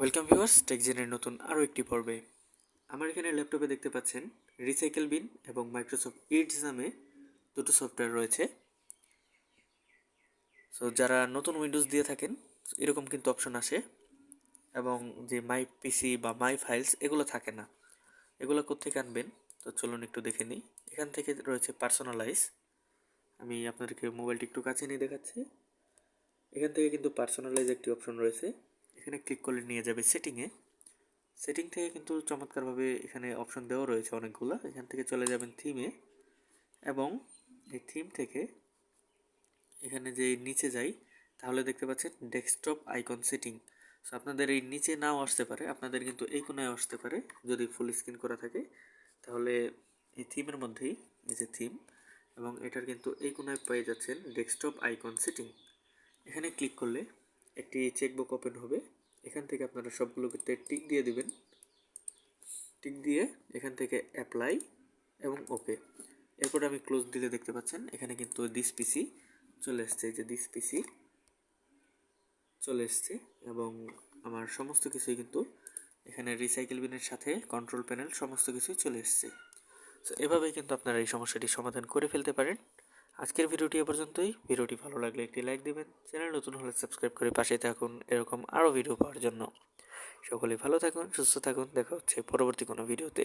Welcome viewers টেকজেনের নতুন আরও একটি পর্বে। আমার এখানে ল্যাপটপে দেখতে পাচ্ছেন রিসাইকেল বিন এবং মাইক্রোসফট ইডস নামে দুটো সফটওয়্যার রয়েছে। সো যারা নতুন উইন্ডোজ দিয়ে থাকেন, এরকম কিন্তু অপশন আসে এবং যে মাই পিসি বা মাই ফাইলস এগুলো থাকে না। এগুলো কোথেকে আনবেন? তো চলুন একটু দেখে নিই। এখান থেকে রয়েছে পার্সোনালাইজ আমি আপনাদেরকে মোবাইলটি একটু কাছে নিয়ে দেখাচ্ছি। এখান থেকে কিন্তু পার্সোনালাইজ একটি অপশন রয়েছে। এখানে ক্লিক করলে নিয়ে যাবে সেটিংয়ে সেটিং থেকে কিন্তু চমৎকারভাবে এখানে অপশন দেওয়া রয়েছে অনেকগুলো। এখান থেকে চলে যাবেন থিমে এবং এই থিম থেকে এখানে যে নিচে যাই, তাহলে দেখতে পাচ্ছেন ডেস্কটপ আইকন সেটিং সো আপনাদের এই নিচে নাও আসতে পারে। আপনাদের কিন্তু এই কোনায় আসতে পারে যদি ফুল স্ক্রিন করা থাকে। তাহলে এই থিমের মধ্যেই এই যে থিম এবং এটার কিন্তু এই কোনায় পেয়ে যাচ্ছেন ডেস্কটপ আইকন সেটিং এখানে ক্লিক করলে একটি চেকবুক ওপেন হবে। এখান থেকে আপনারা সবগুলোকে টিক দিয়ে দিবেন। টিক দিয়ে এখান থেকে অ্যাপ্লাই এবং ওকে এরপর আমি ক্লোজ দিলে দেখতে পাচ্ছেন, এখানে কিন্তু দিস পিসি চলে এসছে। যে দিস পিসি চলে এসছে এবং আমার সমস্ত কিছুই কিন্তু এখানে রিসাইকেল বিনের সাথে কন্ট্রোল প্যানেল সমস্ত কিছুই চলে এসছে। সো এভাবেই কিন্তু আপনারা এই সমস্যাটি সমাধান করে ফেলতে পারেন। আজকের ভিডিওটি এ পর্যন্তই। ভিডিওটি ভালো লাগলে একটি লাইক দেবেন, চ্যানেল নতুন হলে সাবস্ক্রাইব করে পাশে থাকুন এরকম আরও ভিডিও পাওয়ার জন্য। সকলে ভালো থাকুন, সুস্থ থাকুন, দেখা হচ্ছে পরবর্তী কোনো ভিডিওতে।